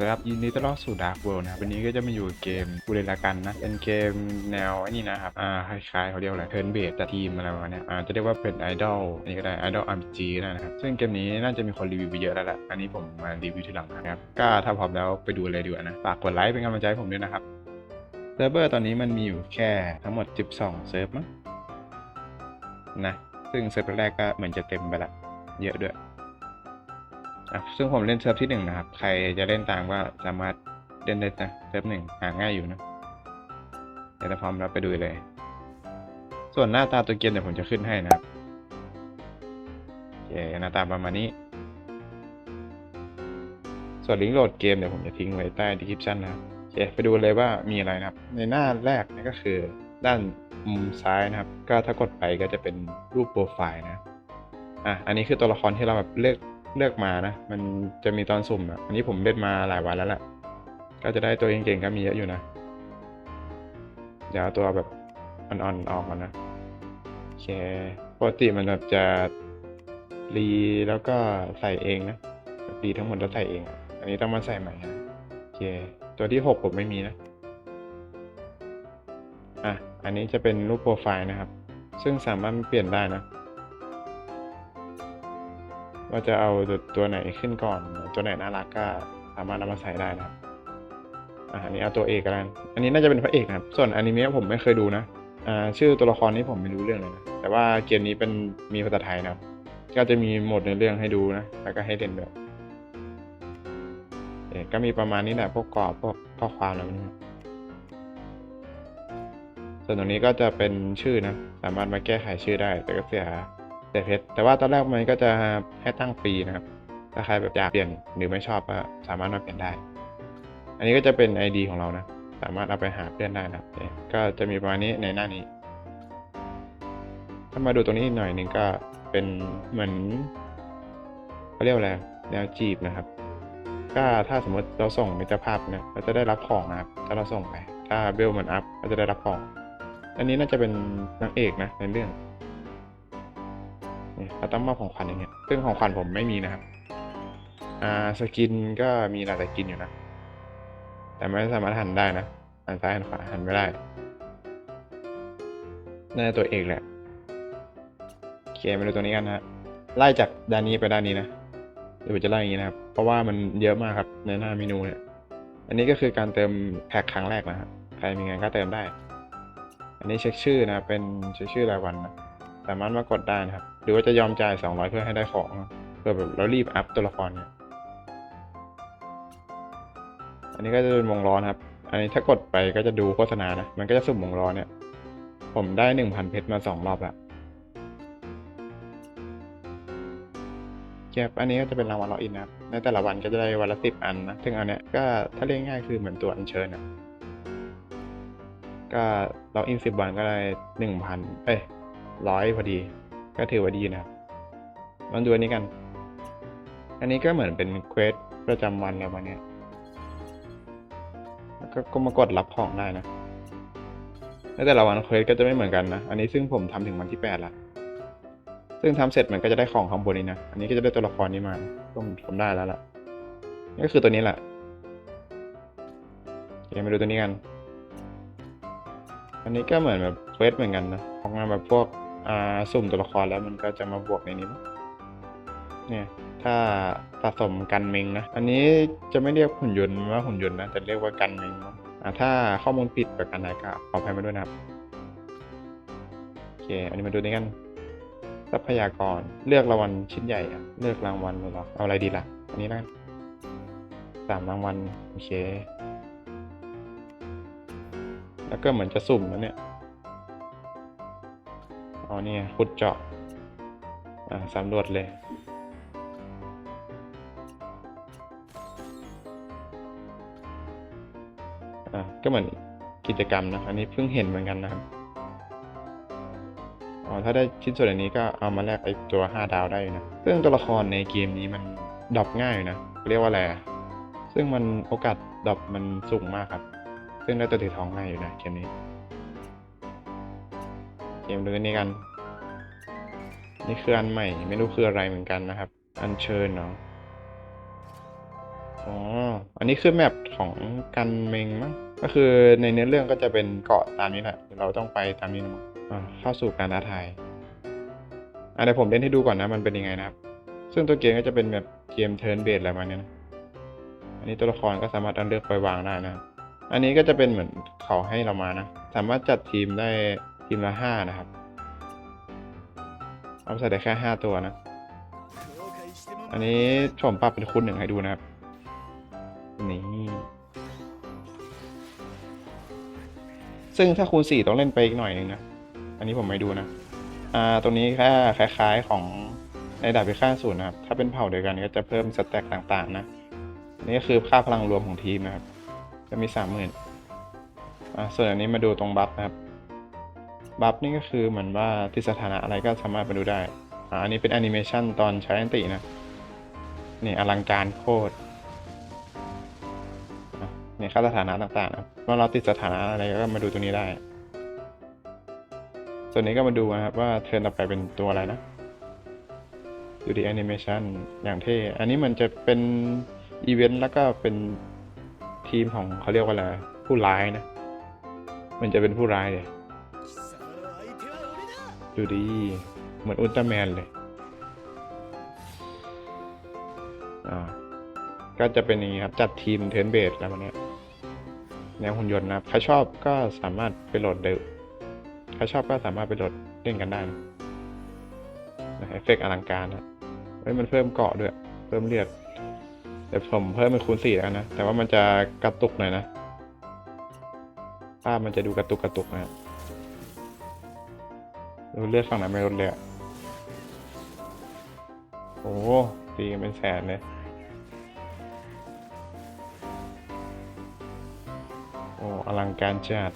ครับยินดีต้อนรับสู่ Dark World นะครับวันนี้ก็จะมาอยู่เกมบูเรลากันนะ เป็นเกมแนวไอ้นี่นะครับ อ่าคล้ายๆเขาเรียกว่าอะไรเทิร์นเบสแต่ทีมอะไรประมาณเนี้ยอ่าจะเรียกว่าเป็นไอดอลอันนี้ก็ได้ไอดอล RPG ก็ได้นะครับ ซึ่งเกมนี้น่าจะมีคนรีวิวไปเยอะแล้วแหละอันนี้ผมมารีวิวทีหลังนะครับก็ถ้าพร้อมแล้วไปดูเลยดีกว่านะฝากกดไลค์เป็นกำลังใจให้ผมด้วยนะครับเซิร์ฟเวอร์ตอนนี้มันมีอยู่แค่ทั้งหมด 12 เซิร์ฟมั้งนะซึ่งเซิร์ฟแรกก็เหมือนจะเต็มไปละเยอะด้วย ซึ่งผมเล่นเซิร์ฟที่หนึ่งนะครับ ใครจะเล่นตามก็สามารถเล่นได้นะเซิร์ฟหนึ่งหาง่ายอยู่นะเดี๋ยวถ้าพร้อมเราไปดูเลย ส่วนหน้าตาตัวเกมเดี๋ยวผมจะขึ้นให้นะครับโอเคหน้าตาประมาณนี้ ส่วนลิงก์โหลดเกมเดี๋ยวผมจะทิ้งไว้ใต้ description นะครับโอเคไปดูเลยว่ามีอะไรนะครับ ในหน้าแรกนี่ก็คือด้านมุมซ้ายนะครับ ก็ถ้ากดไปก็จะเป็นรูปโปรไฟล์นะอะอันนี้คือตัวละครที่เราแบบเลือก เลือกมานะ มันจะมีตอนสุ่มอะ อันนี้ผมเล่นมาหลายวันแล้วแหละ ก็จะได้ตัวเก่งๆก็มีเยอะอยู่นะ เดี๋ยวเอาตัวแบบอ่อนๆออกก่อนนะโอเคปกติมันแบบจะรีแล้วก็ใส่เองนะรีทั้งหมดแล้วใส่เองอะอันนี้ต้องมาใส่ใหม่นะโอเค ตัวที่หกผมไม่มีนะอะอันนี้จะเป็นรูปโปรไฟล์นะครับ ซึ่งสามารถเปลี่ยนได้นะ ว่าจะเอาตัวไหนขึ้นก่อน ตัวไหนน่ารักก็สามารถนำมาใส่ได้นะครับอันนี้เอาตัวเอกกัน อันนี้น่าจะเป็นพระเอกนะครับ ส่วนอนิเมะผมไม่เคยดูนะอ่าชื่อตัวละครนี้ผมไม่รู้เรื่องเลยนะ แต่ว่าเกมนี้เป็นมีภาษาไทยนะครับ ก็จะมีโหมดในเรื่องให้ดูนะ แล้วก็ให้เล่นด้วยก็มีประมาณนี้แหละพวกกรอบพวกข้อความอะไรพวกนี้ส่วนตรงนี้ก็จะเป็นชื่อนะ สามารถมาแก้ไขชื่อได้ แต่ก็เสีย เสียเพชรแต่ว่าตอนแรกมันก็จะให้ตั้งฟรีนะครับ ถ้าใครแบบอยากเปลี่ยนหรือไม่ชอบก็สามารถมาเปลี่ยนได้ อันนี้ก็จะเป็น ID ของเรานะ สามารถเอาไปหาเพื่อนได้นะครับ ก็จะมีประมาณนี้ในหน้านี้ ถ้ามาดูตรงนี้อีกหน่อยหนึ่งก็เป็นเหมือนเขาเรียกว่าอะไรแนวจีบนะครับ ก็ถ้าสมมติเราส่งมิตรภาพเนี่ยเราจะได้รับของนะครับ ถ้าเราส่งไป ถ้าเบลมันอัพเราจะได้รับของ อันนี้น่าจะเป็นนางเอกนะในเรื่อง เราต้องมอบของขวัญอย่างเงี้ยซึ่งของขวัญผมไม่มีนะครับ อ่าสกินก็มีหลายสกินอยู่นะ แต่ไม่สามารถหันได้นะหันซ้ายหันขวาหันไม่ได้น่าจะตัวเอกแหละเคมาดูตัวนี้กันนะไล่จากด้านนี้ไปด้านนี้นะเดี๋ยวจะไล่อย่างนี้นะครับ เพราะว่ามันเยอะมากครับในหน้าเมนูเนี่ย อันนี้ก็คือการเติมแพ็คครั้งแรกนะครับใครมีงานก็เติมได้ อันนี้เช็คชื่อนะ เป็นเช็คชื่อรายวันนะ สามารถมากดได้นะครับ หรือว่าจะยอมจ่าย 200 เพื่อให้ได้ของเพื่อแบบเรารีบอัพตัวละครเนี่ย อันนี้ก็จะเป็นวงล้อนะครับ อันนี้ถ้ากดไปก็จะดูโฆษณานะ มันก็จะสุ่มวงล้อเนี่ย ผมได้ 1,000 เพชรมา 2 รอบแล้วเก็บอันนี้ก็จะเป็นรางวัลล็อกอินนะครับ ในแต่ละวันก็จะได้วันละสิบอันนะ ซึ่งอันเนี้ยก็ถ้าเรียกง่ายคือเหมือนตัวอัญเชิญนะก็ล็อกอินสิบวันก็ได้หนึ่งพันเอ้ย ร้อยพอดี ก็ถือว่าดีนะครับลองดูอันนี้กัน อันนี้ก็เหมือนเป็นเควสประจำวันอะไรประมาเนี้ยแล้วก็ก็มากดรับของได้นะแต่ละวันเควสก็จะไม่เหมือนกันนะ อันนี้ซึ่งผมทำถึงวันที่แปดละซึ่งทำเสร็จมันก็จะได้ของข้างบนนี้นะ อันนี้ก็จะได้ตัวละครนี้มาผมผมได้แล้วล่ะนี่ก็คือตัวนี้แหละโอเคมาดูตัวนี้กัน อันนี้ก็เหมือนแบบเควสเหมือนกันนะออกมานแบบพวก อ่าสุ่มตัวละครแล้วมันก็จะมาบวกในนี้เนี่ยถ้าสะสมกันเมงนะ อันนี้จะไม่เรียกหุ่นยนต์ว่าหุ่นยนต์นะแต่เรียกว่ากันเมงมั้งอ่าถ้าข้อมูลผิดแบบอันไหนก็ขออภัยมาด้วยนะครับโอเค อันนี้มาดูนี้กันทรัพยากรเลือกรางวัลชิ้นใหญ่อะเลือกรางวัลเลยหรอเอาอะไรดีล่ะ อันนี้แล้วกันสามรางวัลโอเค แล้วก็เหมือนจะสุ่มนะเนี่ย นี่ไงขุดเจาะสำรวจเลยอ่าก็เหมือนกิจกรรมนะอันนี้เพิ่งเห็นเหมือนกันนะครับอ๋อถ้าได้ชิ้นส่วนอันนี้ก็เอามาแลกไอตัวห้าดาวได้นะซึ่งตัวละครในเกมนี้มันดรอปง่ายอยู่นะเรียกว่าอะไรซึ่งมันโอกาสดรอปมันสูงมากครับ ซึ่งได้ตัวถือทองง่ายอยู่นะเกมนี้ เกมดูอันนี้กัน นี่คืออันใหม่ ไม่รู้คืออะไรเหมือนกันนะครับ อันเชิญเนาะอ๋อ อันนี้คือแมปของกันเมงมั้ง ก็คือในเนื้อเรื่องก็จะเป็นเกาะตามนี้แหละ เราต้องไปตามนี้นะมั้งอ่าเข้าสู่การท้าทายอะเดี๋ยวผมเล่นให้ดูก่อนนะ มันเป็นยังไงนะครับ ซึ่งตัวเกมก็จะเป็นแบบเกมเทิร์นเบสอะไรประมาณเนี้ยนะ อันนี้ตัวละครก็สามารถเอาเลือกไปวางได้นะครับอันนี้ก็จะเป็นเหมือนเขาให้เรามานะ สามารถจัดทีมได้ทีมละห้านะครับ อาใส่ได้แค่ห้าตัวนะ อันนี้ผมปรับเป็นคูณหนึ่งให้ดูนะครับ นี่ ซึ่งถ้าคูณสี่ต้องเล่นไปอีกหน่อยหนึ่งนะ อันนี้ผมไม่ดูนะ อ่า ตรงนี้แค่คล้ายๆของในดาบพิฆาตศูนย์นะครับ ถ้าเป็นเผ่าเดียวกันก็จะเพิ่มสแต็กต่างๆ นะนี่ก็คือค่าพลังรวมของทีมนะครับ จะมีสามหมื่นอ่าส่วนอันนี้มาดูตรงบัฟนะครับ บัฟนี่ก็คือเหมือนว่าที่สถานะอะไรก็สามารถมาดูได้อ่าอันนี้เป็นแอนิเมชันตอนใช้อันตินะ นี่อลังการโคตรนี่ค่าสถานะต่างๆนะเมื่อเราติดสถานะอะไรก็มาดูตัวนี้ได้ ส่วนนี้ก็มาดูนะครับว่าเทิร์นต่อไปเป็นตัวอะไรนะดูดีแอนิเมชันอย่างเท่ อันนี้มันจะเป็นอีเวนต์แล้วก็เป็นทีมของเขาเรียกว่าอะไรผู้ร้ายนะ มันจะเป็นผู้ร้ายเลย ดูดี เหมือนอุลตร้าแมนเลย อ่า ก็จะเป็นอย่างนี้ครับ จัดทีมเทิร์นเบสแล้ววันเนี้ยแนวหุ่นยนต์นะครับ ใครชอบก็สามารถไปโหลดเดใครชอบก็สามารถไปโหลดเล่นกันได้นะเอฟเฟกต์อลังการนะเฮ้ยมันเพิ่มเกาะด้วย เพิ่มเลือดแต่ผมเพิ่มเป็นคูณสี่แล้วนนะแต่ว่ามันจะกระตุกหน่อยนะภาพมันจะดูกระตุกกระตุกนะครับ ดูเลือดฝั่งนั้นไม่ลดเลยอะโอ้โหตีกันเป็นแสนเลย โอ้อลังการจัด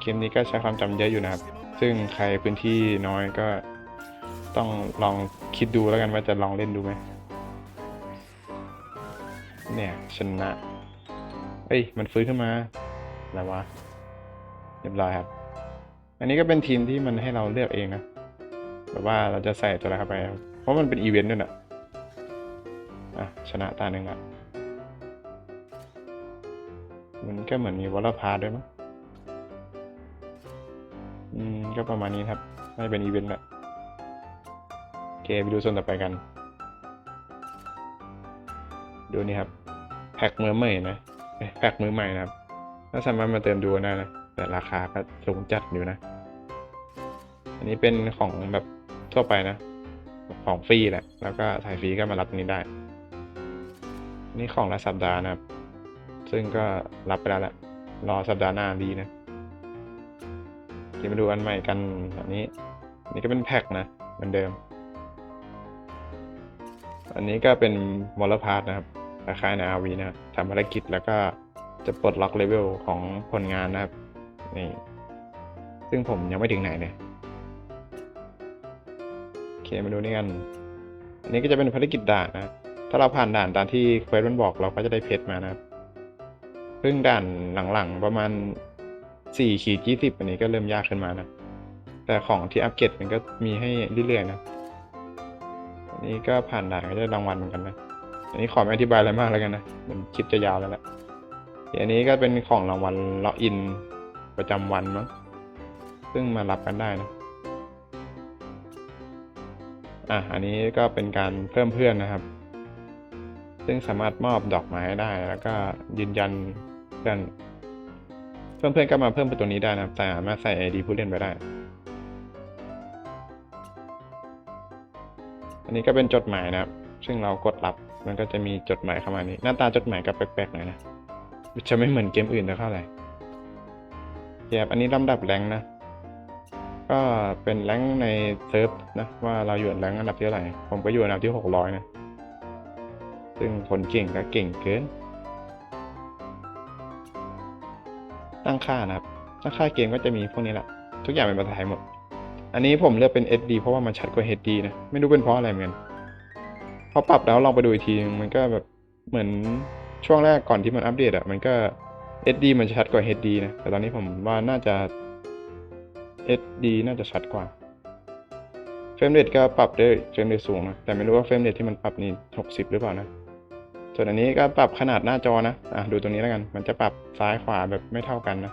เกมนี้ก็ใช้ความจำเยอะอยู่นะครับ ซึ่งใครพื้นที่น้อยก็ต้องลองคิดดูแล้วกันว่าจะลองเล่นดูไหม เนี่ยชนะ อ้ย มันฟื้นขึ้นมาอะไรวะเรียบร้อยครับ อันนี้ก็เป็นทีมที่มันให้เราเลือกเองนะแบบว่าเราจะใส่ตัวอะไรเข้าไป เพราะมันเป็นอีเวนต์ด้วยนะอะ ชนะตาหนึ่งอะ มันก็เหมือนมีวอลล์พาร์ด้วยมั้งอืม ก็ประมาณนี้ครับน่าจะเป็นอีเวนต์แหละโอเคไปดูส่วนต่อไปกัน ดูนี่ครับ แพ็คมือใหม่นะ แพ็คมือใหม่นะครับก็สามารถมาเติมดูได้นะ แต่ราคาก็สูงจัดอยู่นะ อันนี้เป็นของแบบทั่วไปนะ ของฟรีแหละ แล้วก็ถ่ายฟรีก็มารับนี้ได้ นี่ของละสัปดาห์นะครับ ซึ่งก็รับไปแล้วแหละ รอสัปดาห์หน้าดีนะเดี๋ยวมาดูอันใหม่กันแบบนี้นนี้ก็เป็นแพ็คนะเหมือนเดิม อันนี้ก็เป็นมอลพาร์ทนะครับ คล้ายๆใน RV นะครับทำภารกิจแล้วก็จะปลดล็อกเลเวลของผลงานนะครับ นี่ ซึ่งผมยังไม่ถึงไหนเลยโอเคมาดูนี่กัน อันนี้ก็จะเป็นภารกิจด่านนะ ถ้าเราผ่านด่านตามที่เควสมันบอกเราก็จะได้เพชรมานะครับซึ่งด่านหลังๆประมาณสี่ขีดยี่สิบอันนี้ก็เริ่มยากขึ้นมานะ แต่ของที่อัปเกรดมันก็มีให้เรื่อยๆนะ อันนี้ก็ผ่านด่านก็จะรางวัลเหมือนกันนะ อันนี้ขอไม่อธิบายอะไรมากแล้วกันนะมันคลิปจะยาวแล้วแหละอันนี้ก็เป็นของรางวัลล็อกอินประจำวันมั้งซึ่งมารับกันได้นะอะอันนี้ก็เป็นการเพิ่มเพื่อนนะครับ ซึ่งสามารถมอบดอกไม้ได้แล้วก็ยืนยันเพื่อนเพื่อนๆก็มาเพิ่มป็นตัวนี้ได้นะครับ แต่สามารถใส่ ID ผู้เล่นไปได้ อันนี้ก็เป็นจดหมายนะครับ ซึ่งเรากดรับ มันก็จะมีจดหมายเข้ามานี้ หน้าตาจดหมายก็แปลกๆหน่อยนะ จะไม่เหมือนเกมอื่นเท่าไหร่เทียบอันนี้ลำดับแรงนะ ก็เป็นแรงในเซิร์ฟนะว่าเราอยู่แรงอันดับที่เท่าไหร่ ผมก็อยู่อันดับที่หกร้อยนะ ซึ่งคนเก่งก็เก่งเกิน ตั้งค่านะครับ ตั้งค่าเกมก็จะมีพวกนี้แหละ ทุกอย่างเป็นภาษาไทยหมด อันนี้ผมเลือกเป็น SD เพราะว่ามันชัดกว่า HD นะ ไม่รู้เป็นเพราะอะไรเหมือนกัน พอปรับแล้วลองไปดูอีกทีมันก็แบบเหมือนช่วงแรกก่อนที่มันอัปเดตอะมันก็ SD มันชัดกว่า HD นะ แต่ตอนนี้ผมว่าน่าจะ SD น่าจะชัดกว่า เฟรมเรทก็ปรับได้เฟรมเรทสูงนะ แต่ไม่รู้ว่าเฟรมเรทที่มันปรับนี่ 60 หรือเปล่านะ ส่วนอันนี้ก็ปรับขนาดหน้าจอนะ อะดูตรงนี้แล้วกัน มันจะปรับซ้ายขวาแบบไม่เท่ากันนะ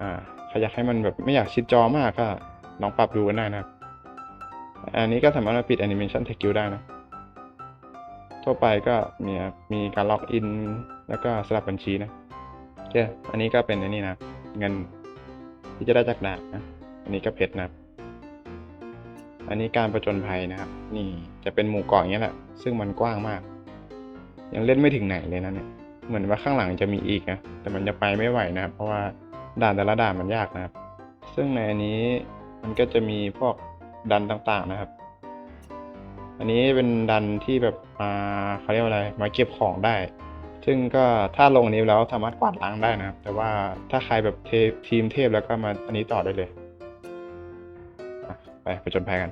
อ่าใครอยากให้มันแบบไม่อยากชิดจอมากก็ลองปรับดูกันได้นะครับ อันนี้ก็สามารถมาปิดแอนิเมชันเทคิวได้นะ ทั่วไปก็มีมีการล็อกอิน แล้วก็สลับบัญชีนะโอเคอันนี้ก็เป็นอันนี้นะ เงินที่จะได้จากด่านนะ อันนี้ก็เพชรนะอันนี้การประจนภัยนะครับ นี่จะเป็นหมู่เกาะอย่างเงี้ยแหละ ซึ่งมันกว้างมาก ยังเล่นไม่ถึงไหนเลยนะเนี่ย เหมือนว่าข้างหลังจะมีอีกนะ แต่มันจะไปไม่ไหวนะครับ เพราะว่าด่านแต่ละด่านมันยากนะครับ ซึ่งในอันนี้มันก็จะมีพวกดันต่างๆนะครับ อันนี้เป็นดันที่แบบมาเขาเรียกว่าอะไรมาเก็บของได้ ซึ่งก็ถ้าลงนี้แล้วสามารถกวาดล้างได้นะครับ แต่ว่าถ้าใครแบบเททีมเทพแล้วก็มาอันนี้ต่อได้เลยไปไปจนภัยกัน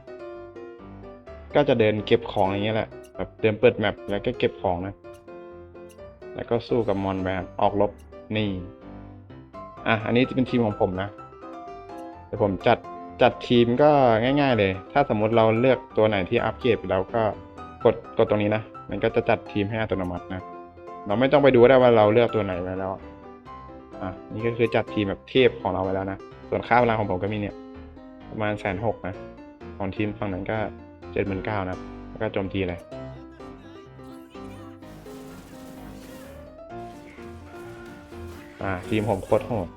ก็จะเดินเก็บของอย่างเงี้ยแหละแบบเดินเปิดแมปแล้วก็เก็บของนะ แล้วก็สู้กับมอนแบบออกรบนี่ อะ อันนี้จะเป็นทีมของผมนะ เดี๋ยวผมจัด จัดทีมก็ง่าย ๆ เลย ถ้าสมมุติเราเลือกตัวไหนที่อัปเกรดไปแล้วก็กดกดตรงนี้นะ มันก็จะจัดทีมให้อัตโนมัตินะ เราไม่ต้องไปดูได้ว่าเราเลือกตัวไหนไว้แล้ว อะ นี่ก็คือจัดทีมแบบเทพของเราไว้แล้วนะ ส่วนค่าพลังของผมก็มีเนี่ย ประมาณแสนหกนะ ของทีมฝั่งนั้นก็เจ็ดหมื่นเก้านะ แล้วก็โจมตีเลยอ่าทีมผมโคตรโหด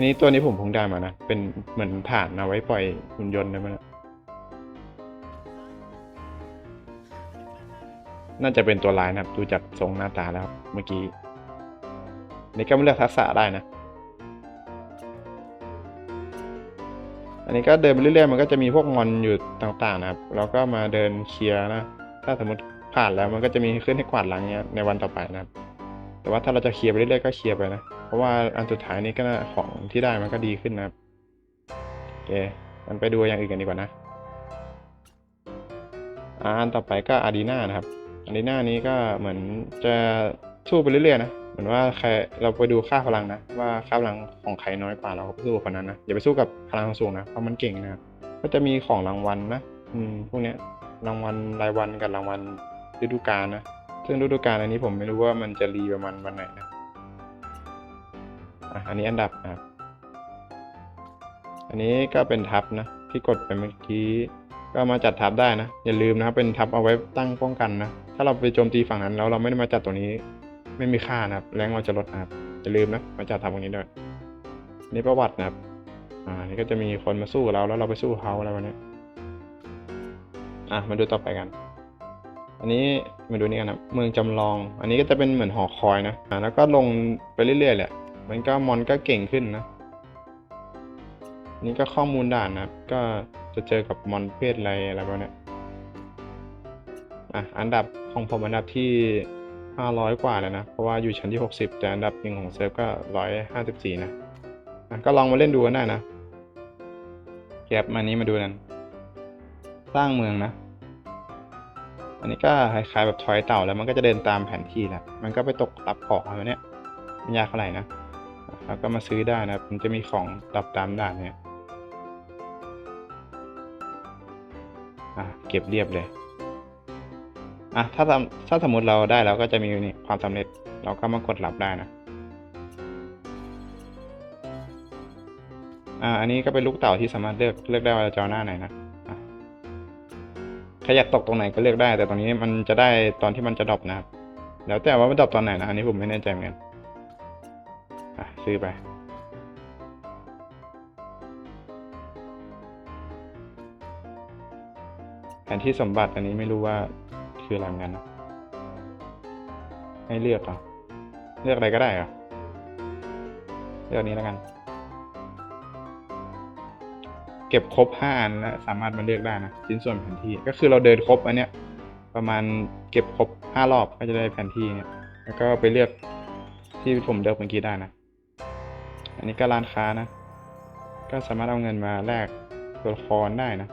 อันนี้ตัวนี้ผมเพิ่งได้มานะ เป็นเหมือนฐานเอาไว้ปล่อยหุ่นยนต์นะมันะน่าจะเป็นตัวร้ายนะครับ ดูจากทรงหน้าตาแล้วเมื่อกี้นี่ก็ไม่เลือกทักษะได้นะ อันนี้ก็เดินไปเรื่อยๆ มันก็จะมีพวกมอนอยู่ต่างๆนะครับ เราก็มาเดินเคลียร์นะ ถ้าสมมติผ่านแล้วมันก็จะมีขึ้นให้กวาดล้างเนี้ยในวันต่อไปนะครับ แต่ว่าถ้าเราจะเคลียร์ไปเรื่อยๆก็เคลียร์ไปนะ เพราะว่าอันสุดท้ายนี้ก็ของที่ได้มันก็ดีขึ้นนะครับโอเคมันไปดูอย่างอื่นกันดีกว่านะอันต่อไปก็อารีนานะครับอารีนานี้ก็เหมือนจะสู้ไปเรื่อยๆนะเหมือนว่าใครเราไปดูค่าพลังนะ ว่าค่าพลังของใครน้อยกว่าเราสู้กับคนนั้นนะอย่าไปสู้กับพลังสูงนะเพราะมันเก่งนะครับก็จะมีของรางวัลนะอืมพวกเนี้ยรางวัลรายวันกับรางวัลฤดูกาลนะ ซึ่งฤดูกาลอันนี้ผมไม่รู้ว่ามันจะรีประมาณวันไหนนะ อันนี้อันดับครับ อันนี้ก็เป็นทับนะ ที่กดไปเมื่อกี้ ก็มาจัดทับได้นะ อย่าลืมนะครับ เป็นทับเอาไว้ตั้งป้องกันนะ ถ้าเราไปโจมตีฝั่งนั้นแล้วเราไม่ได้มาจัดตัวนี้ ไม่มีค่านะครับ แรงเราจะลดนะครับ อย่าลืมนะ มาจัดทับตรงนี้ด้วย นี่ประวัตินะครับ อ่า นี่ก็จะมีคนมาสู้กับเราแล้วเราไปสู้เขาอะไรวันนี้อะ มาดูต่อไปกันอันนี้มาดูนี่กันนะเมืองจำลอง อันนี้ก็จะเป็นเหมือนหอคอยนะอ่าแล้วก็ลงไปเรื่อยๆแหละ มันก็มอนก็เก่งขึ้นนะ นี่ก็ข้อมูลด่านนะก็จะเจอกับมอนเพศอะไรอะไรแบบนี้อะอันดับของผมอันดับที่ 500 กว่าเลยนะ เพราะว่าอยู่ชั้นที่ 60 แต่อันดับหนึ่งของเซิร์ฟก็ 154 นะอะก็ลองมาเล่นดูกันได้นะเก็บมานี้มาดูกันสร้างเมืองนะ อันนี้ก็คล้ายๆแบบทอยเต่าแล้วมันก็จะเดินตามแผนที่แหละ มันก็ไปตกรับของอะไรเนี้ยไม่ยากเท่าไหร่นะ แล้วก็มาซื้อได้นะครับ มันจะมีของรับตามด่านเนี่ยอะเก็บเรียบเลยอะถ้าถ้าสมมติเราได้แล้วก็จะมีนี่ความสำเร็จเราก็มากดรับได้นะอ่าอันนี้ก็เป็นลูกเต่าที่สามารถเลือกเลือกได้ว่าจะเอาหน้าไหนนะอะใครอยากตกตรงไหนก็เลือกได้ แต่ตรงนี้มันจะได้ตอนที่มันจะดรอปนะครับ แล้วแต่ว่ามันดรอปตอนไหนนะ อันนี้ผมไม่แน่ใจเหมือนกัน ซื้อไป แผนที่สมบัติอันนี้ไม่รู้ว่าคืออะไรเหมือนกันนะให้เลือกเหรอเลือกอะไรก็ได้เหรอเลือกนี้แล้วกัน เก็บครบห้าอันแล้วสามารถมาเลือกได้นะชิ้นส่วนแผนที่ก็คือเราเดินครบอันเนี้ย ประมาณเก็บครบห้ารอบก็จะได้แผนที่เนี่ยแล้วก็ไปเลือกที่ผมเลือกเมื่อกี้ได้นะ อันนี้ก็ร้านค้านะ ก็สามารถเอาเงินมาแลกตัวละครได้นะ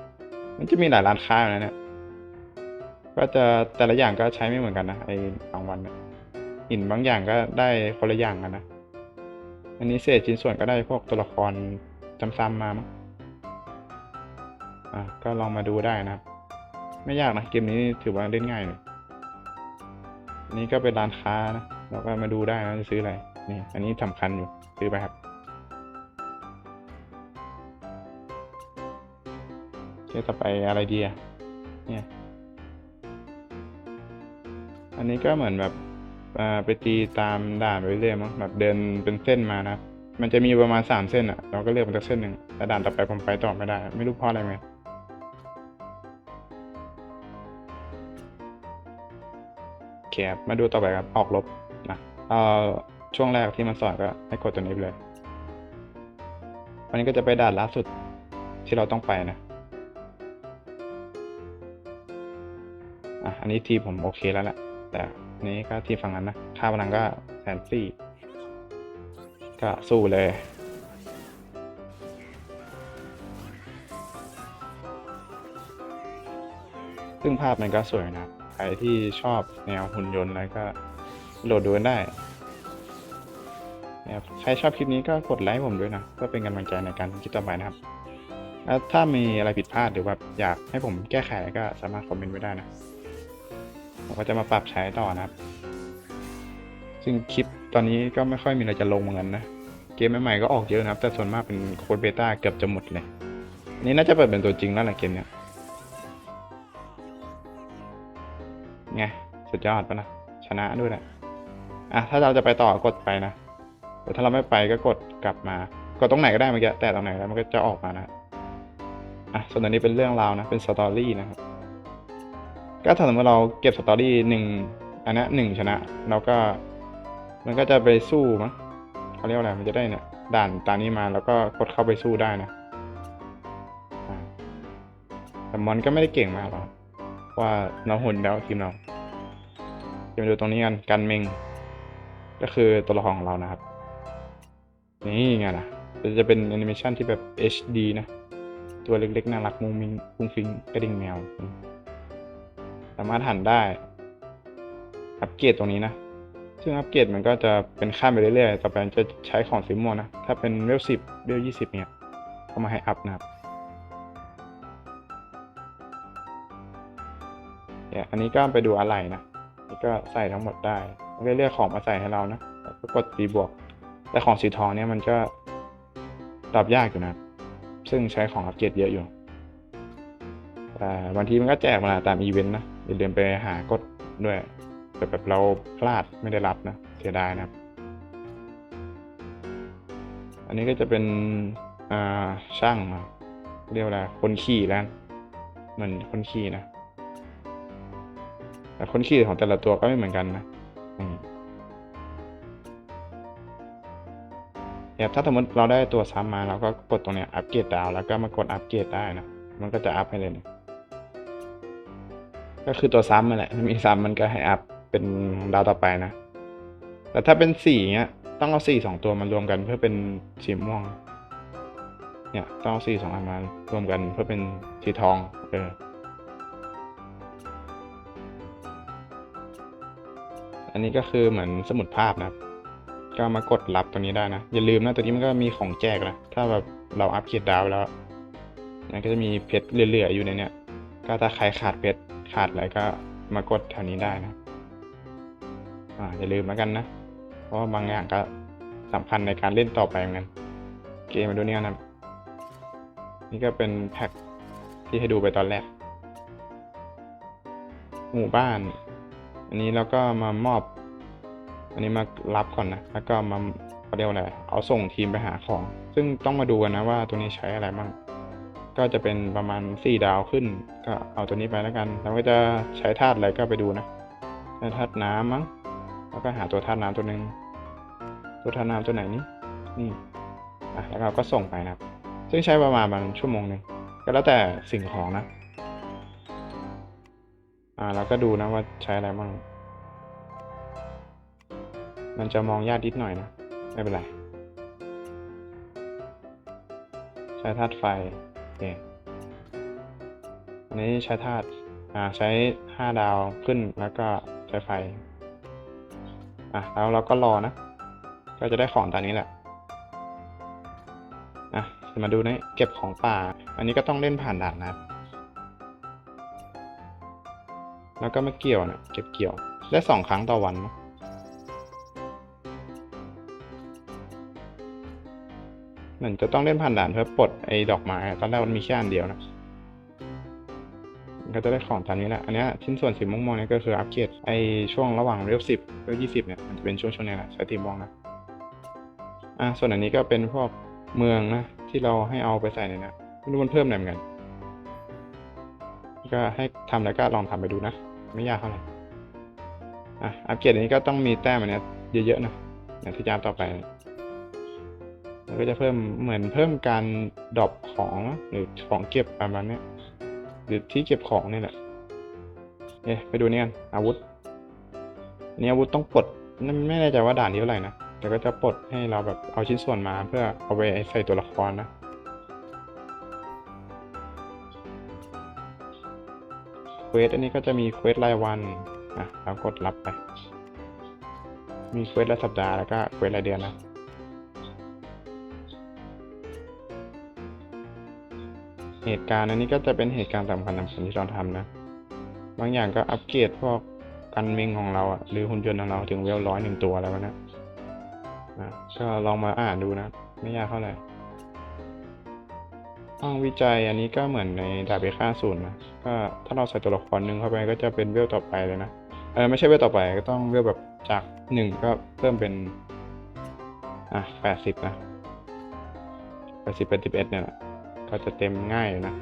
มันจะมีหลายร้านค้าอยู่นะเนี่ย ก็จะแต่ละอย่างก็ใช้ไม่เหมือนกันนะไอ้รางวัลหินบางอย่างก็ได้คนละอย่างกันนะ อันนี้เศษชิ้นส่วนก็ได้พวกตัวละครซ้ำๆมามั้งอะก็ลองมาดูได้นะครับ ไม่ยากนะเกมนี้ถือว่าเล่นง่ายเลยอันนี้ก็เป็นร้านค้านะเราก็มาดูได้นะจะซื้ออะไรนี่ อันนี้สำคัญอยู่ซื้อไปครับ เชื่อต่อไปอะไรดีอะเนี่ย อันนี้ก็เหมือนแบบไปตีตามด่านไปเรื่อยมั้งแบบเดินเป็นเส้นมานะ มันจะมีประมาณสามเส้นอะเราก็เลือกมันจากเส้นหนึ่งแต่ด่านต่อไปผมไปต่อไม่ได้ ไม่รู้เพราะอะไรไหมโอเคครับมาดูต่อไปครับ ออกลบนะเอ่อช่วงแรกที่มันสอนก็ให้กดตัวนี้ไปเลยวันนี้ก็จะไปด่านล่าสุดที่เราต้องไปนะ อันนี้ทีผมโอเคแล้วแหละ แต่นี้ก็ทีฝั่งนั้นนะ ค่าพลังก็แสนสี่ก็สู้เลย ซึ่งภาพมันก็สวยนะ ใครที่ชอบแนวหุ่นยนต์อะไรก็โหลดดูกันได้นะครับใครชอบคลิปนี้ก็กดไลค์ผมด้วยนะเพื่อเป็นกำลังใจในการทำคลิปต่อไปนะครับ ถ้ามีอะไรผิดพลาดหรือว่าอยากให้ผมแก้ไขก็สามารถคอมเมนต์ไว้ได้นะ ก็จะมาปรับใช้ต่อนะครับ ซึ่งคลิปตอนนี้ก็ไม่ค่อยมีอะไรจะลงเหมือนกันนะ เกมใหม่ๆก็ออกเยอะนะครับ แต่ส่วนมากเป็นโค้ดเบต้าเกือบจะหมดเลยนนี้น่าจะเปิดเป็นตัวจริงแล้วแหละเกมเนี้ยไงสุดยอดปะนะชนะด้วยแหละอะถ้าเราจะไปต่อกดไปนะแต่ถ้าเราไม่ไปก็กดกลับมากดตรงไหนก็ได้เมื่อกี้แต่ตรงไหนแล้วมันก็จะออกมานะอะส่วนอันนี้เป็นเรื่องราวนะเป็นสตอรี่นะครับ ก็ถ้าสมมติเราเก็บสตอรี่หนึ่งอันนี้หนึ่งชนะเราก็มันก็จะไปสู้มั้งเขาเรียกว่าอะไรมันจะได้เนี่ยด่านตานี้มาแล้วก็กดเข้าไปสู้ได้นะแต่มอนก็ไม่ได้เก่งมากหรอกว่าเราหุ่นแล้วทีมเราจะมาดูตรงนี้กันกันเมง ก็คือตัวละครของเรานะครับ นี่ไงนะจะเป็นแอนิเมชันที่แบบ HD นะ ตัวเล็กๆ น่ารักมุงมิงฟุ้งฟิงกระดิ่งแมว สามารถหันได้ อัปเกรดตรงนี้นะ ซึ่งอัปเกรดมันก็จะเป็นขั้นไปเรื่อยๆ ต่อไปจะใช้ของสีม่วงนะ ถ้าเป็นเวลสิบเวลยี่สิบเนี่ยก็มาให้อัพนะครับเนี่ยอันนี้ก็ไปดูอะไรนะ นี่ก็ใส่ทั้งหมดได้ก็เลือกของมาใส่ให้เรานะก็กดตีบวก แต่ของสีทองเนี่ยมันก็ตอบยากอยู่นะ ซึ่งใช้ของอัปเกรดเยอะอยู่แต่บางทีมันก็แจกมาตามอีเวนต์นะ อย่าลืมไปหากดด้วยแต่แบบเราพลาดไม่ได้รับนะเสียดายนะครับ อันนี้ก็จะเป็นอ่าช่างเรียกว่าอะไรคนขี่แล้วเหมือนคนขี่นะแต่คนขี่ของแต่ละตัวก็ไม่เหมือนกันนะอืมเนี่ยถ้าสมมติเราได้ตัวซ้ำมาเราก็กดตรงเนี้ยอัปเกรดดาวแล้วก็มากดอัปเกรดได้นะมันก็จะอัพให้เลยนะ ก็คือตัวซ้ำมาแหละมีซ้ำมันก็ให้อัพเป็นดาวต่อไปนะ แต่ถ้าเป็นสีเงี้ย ต้องเอาสีสองตัวมารวมกันเพื่อเป็นสีม่วง เนี่ย ต้องเอาสีสองอันมารวมกันเพื่อเป็นสีทอง เอออันนี้ก็คือเหมือนสมุดภาพนะครับ ก็มากดรับตรงนี้ได้นะ อย่าลืมนะตัวนี้มันก็มีของแจกนะ ถ้าแบบเราอัพเกียรดาวแล้วมันก็จะมีเพชรเหลือๆอยู่ในเนี้ย ก็ถ้าใครขาดเพชร ขาดอะไรก็มากดแถวนี้ได้นะอ่าอย่าลืมแล้วกันนะ เพราะาบางอย่างก็สำคัญในการเล่นต่อไปเหมือนกัน เกมมาดูเนี่กันะ นี่ก็เป็นแพ็คที่ให้ดูไปตอนแรก หมู่บ้าน อันนี้เราก็มามอบ อันนี้มารับก่อนนะ แล้วก็มาเขาเรียกว่าอะไร เอาส่งทีมไปหาของ ซึ่งต้องมาดูกันนะว่าตัวนี้ใช้อะไรบ้าง ก็จะเป็นประมาณสี่ดาวขึ้น ก็เอาตัวนี้ไปแล้วกันแล้วก็จะใช้ธาตุอะไรก็ไปดูนะใช้ธาตุน้ำมั้งแล้วก็หาตัวธาตุน้ำตัวหนึ่งตัวธาตุน้ำตัวไหนนี่นี่อะแล้วเราก็ส่งไปนะครับ ซึ่งใช้ประมาณประมาณชั่วโมงหนึ่งก็แล้วแต่สิ่งของนะอ่าเราก็ดูนะว่าใช้อะไรบ้างมันจะมองยากนิดหน่อยนะ ไม่เป็นไร ใช้ธาตุไฟ อเคอันนี้ใช้ธาตุอ่าใช้ห้าดาวขึ้นแล้วก็ใช้ไฟอะแล้วเราก็รอนะ ก็จะได้ของตอนนี้แหละอะมาดูนะเก็บของป่า อันนี้ก็ต้องเล่นผ่านด่านนะแล้วก็มาเกี่ยวนะเก็บเกี่ยวได้สองครั้งต่อวันมั้ง เหมือนจะต้องเล่นผ่านด่านเพื่อปลดไอ้ดอกไม้ตอนแรกมันมีแค่อันเดียวนะก็จะได้ของตามนี้แหละ อันนี้ชิ้นส่วนสีม่วงๆเนี่ยก็คืออัปเกรดไอ้ช่วงระหว่างเลเวลสิบเลเวลยี่สิบเนี่ยมันจะเป็นช่วงช่วงนี้แหละใช้สีม่วงนะ อะส่วนอันนี้ก็เป็นพวกเมืองนะ ที่เราให้เอาไปใส่ในนี้ไม่รู้มันเพิ่มอะไรเหมือนกันก็ให้ทำแล้วก็ลองทำไปดูนะ ไม่ยากเท่าไหร่อะอัปเกรดอันนี้ก็ต้องมีแต้มอันเนี้ยเยอะๆนะอย่างที่ยามต่อไป แล้วก็จะเพิ่มเหมือนเพิ่มการดรอปของหรือของเก็บประมาณนี้หรือที่เก็บของนี่แหละเอ๊ะไปดูนี่กันอาวุธอันนี้อาวุธต้องปลดไม่แน่ใจว่าด่านที่เท่าไหร่นะแต่ก็จะปลดให้เราแบบเอาชิ้นส่วนมาเพื่อเอาไปใส่ตัวละครนะเควสอันนี้ก็จะมีเควสรายวันอะเรากดรับไป มีเควสรายสัปดาห์แล้วก็เควสรายเดือนนะ เหตุการณ์อันนี้ก็จะเป็นเหตุการณ์สำคัญสำคัญที่เราทำนะ บางอย่างก็อัปเกรดพวกกันเมงของเราอะหรือหุ่นยนต์ของเราถึงเวลร้อยหนึ่งตัวแล้วนะนะก็ลองมาอ่านดูนะ ไม่ยากเท่าไหร่ห้องวิจัยอันนี้ก็เหมือนในดาบเบค่าศูนย์นะก็ถ้าเราใส่ตัวละครหนึ่งเข้าไปก็จะเป็นเวลต่อไปเลยนะเออไม่ใช่เวลต่อไปก็ต้องเวลแบบจากหนึ่งก็เพิ่มเป็นอะแปดสิบนะแปดสิบเป็นสิบเอ็ดเนี่ยแหละ ก็จะเต็มง่ายอยู่นะ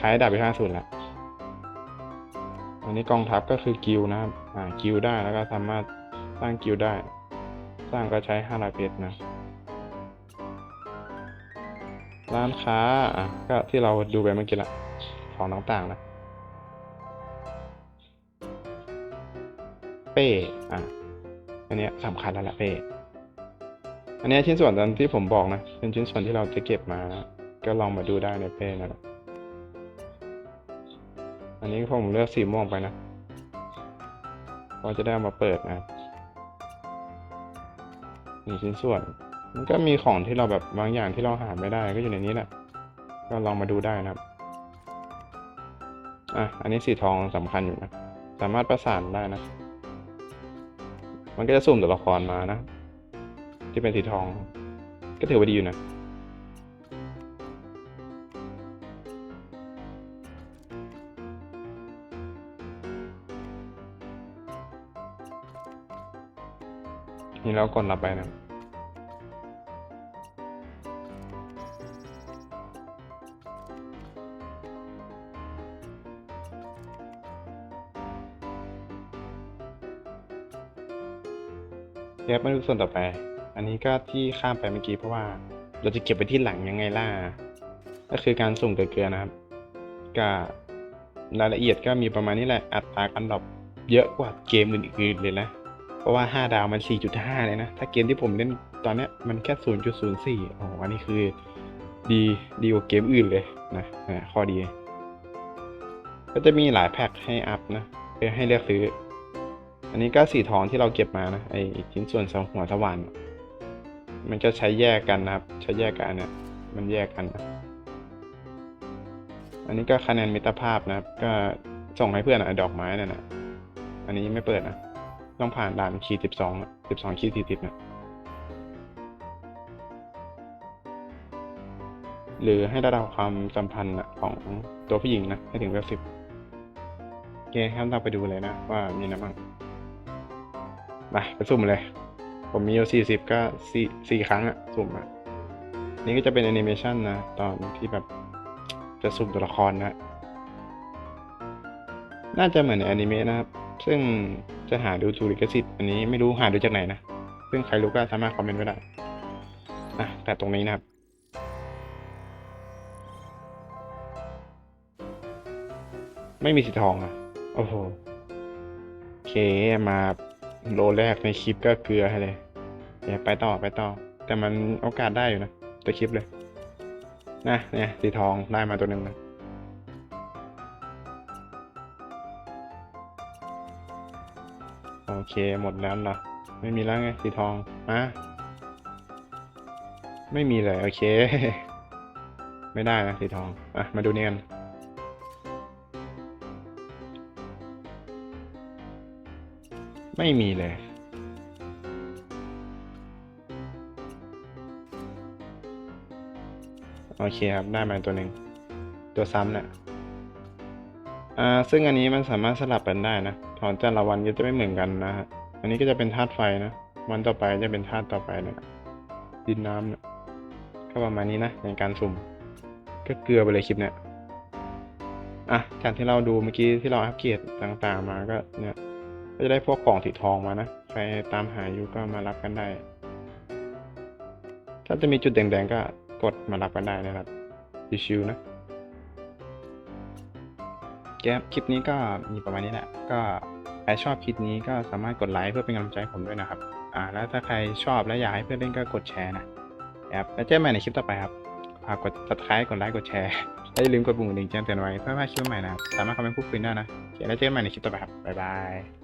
คล้ายดาบเบค่าศูนย์แหละอันนี้กองทัพก็คือกิลนะครับอ่ากิลได้แล้วก็สามารถสร้างกิลได้ สร้างก็ใช้ห้าร้อยเพชรนะ ร้านค้าอะก็ที่เราดูไปเมื่อกี้ละของต่างๆนะเป้อะอันนี้สำคัญแล้วละเป้อันนี้ชิ้นส่วนตอนที่ผมบอกนะเป็นชิ้นส่วนที่เราจะเก็บมานะ ก็ลองมาดูได้ในเป้นั่นแหละอันนี้ผมเลือกสีม่วงไปนะพราะจะได้มาเปิดนะครับมีชิ้นส่วน มันก็มีของที่เราแบบบางอย่างที่เราหาไม่ได้ก็อยู่ในนี้แหละ ก็ลองมาดูได้นะครับ อะ อันนี้สีทองสำคัญอยู่นะ สามารถประสานได้นะ มันก็จะสุ่มตัวละครมานะ ที่เป็นสีทอง ก็ถือว่าดีอยู่นะ นี่เรากดรับไปนะเดี๋ยวมาดูส่วนต่อไป อันนี้ก็ที่ข้ามไปเมื่อกี้เพราะว่าเราจะเก็บไปที่หลังยังไงล่ะ ก็คือการสุ่มเกลือนะครับก็รายละเอียดก็มีประมาณนี้แหละ อัตราการดรอปเยอะกว่าเกมอื่นๆเลยนะ ราะว่า 5 ดาวมัน 4.5 เลยนะ ถ้าเกมที่ผมเล่นตอนนี้มันแค่ 0.04อ้โหอันนี้คือดีดีกว่าเกมอื่นเลยนะนะข้อดี ก็จะมีหลายแพ็คให้อัพนะเพื่อให้เลือกซื้อ อันนี้ก็สีทองที่เราเก็บมานะไอชิ้นส่วนสองหัวสว่านมันจะใช้แยกกันนะครับ ใช้แยกกันอันเนี่ยมันแยกกันนะอันนี้ก็คะแนนมิตรภาพนะครับ ก็ส่งให้เพื่อนอะดอกไม้นั่นนะอันนี้ไม่เปิดนะ ต้องผ่านด่านขีดสิบสองสิบสองขีดสี่สิบนะหรือให้ระดับความสัมพันธ์ของตัวผู้หญิงนะ ให้ถึงเวลสิบโอเคครับเราไปดูเลยนะ ว่ามีนะบ้างไปไปสุ่มเลย ผมมีอยู่สี่สิบก็สี่สี่ครั้งอะสุ่มอะนี่ก็จะเป็นแอนิเมชันนะ ตอนที่แบบจะสุ่มตัวละครนะ น่าจะเหมือนในอนิเมะนะครับ ซึ่ง จะหาดูถูกลิขสิทธิ์อันนี้ไม่รู้หาดูจากไหนนะ ซึ่งใครรู้ก็สามารถคอมเมนต์ไว้ได้อะแต่ตรงนี้นะครับ ไม่มีสีทองอะ โอ้โห โอเคมาโลแรกในคลิปก็เกลือให้เลยเดี๋ยวไปต่อไปต่อ แต่มันโอกาสได้อยู่นะตัวคลิปเลย นะเนี่ยสีทองได้มาตัวหนึ่งนะ เคหมดแล้วเหรอไม่มีแล้วไงสีทองมาไม่มีเลย โอเค ไม่ได้นะสีทองอะมาดูนี่กันไม่มีเลย โอเคครับ ได้มาตัวหนึ่งตัวซ้ำเนี่ย อ่าซึ่งอันนี้มันสามารถสลับกันได้นะของแต่ละวันก็จะไม่เหมือนกันนะฮะอันนี้ก็จะเป็นธาตุไฟนะวันต่อไปจะเป็นธาตุต่อไปนะดินน้ำเนี่ยก็ประมาณนี้นะในการสุ่ม ก็เกลือไปเลยคลิปเนี่ยอะจากที่เราดูเมื่อกี้ที่เราอัปเกรดต่างๆ มาก็เนี่ยก็จะได้พวกกล่องสีทองมานะใครตามหาอยู่ก็มารับกันได้ ถ้าจะมีจุดแดงๆก็กดมารับกันได้นะครับชิวๆนะ แกปคลิปนี้ก็มีประมาณนี้แหละ ก็ใครชอบคลิปนี้ก็สามารถกดไลค์เพื่อเป็นกำลังใจผมด้วยนะครับ อ่า แล้วถ้าใครชอบและอยากให้เพื่อนเล่นก็กดแชร์นะครับแล้วเจอกันใหม่ในคลิปต่อไปครับฝากกด subscribe กดไลค์ กดแชร์และอย่าลืมกดปุ่มกระดิ่งแจ้งเตือนไว้เพื่อไม่พลาดคลิปใหม่นะครับ สามารถคอมเมนต์พูดคุยได้นะ แล้วเจอกันใหม่ในคลิปต่อไปครับ บ๊ายบาย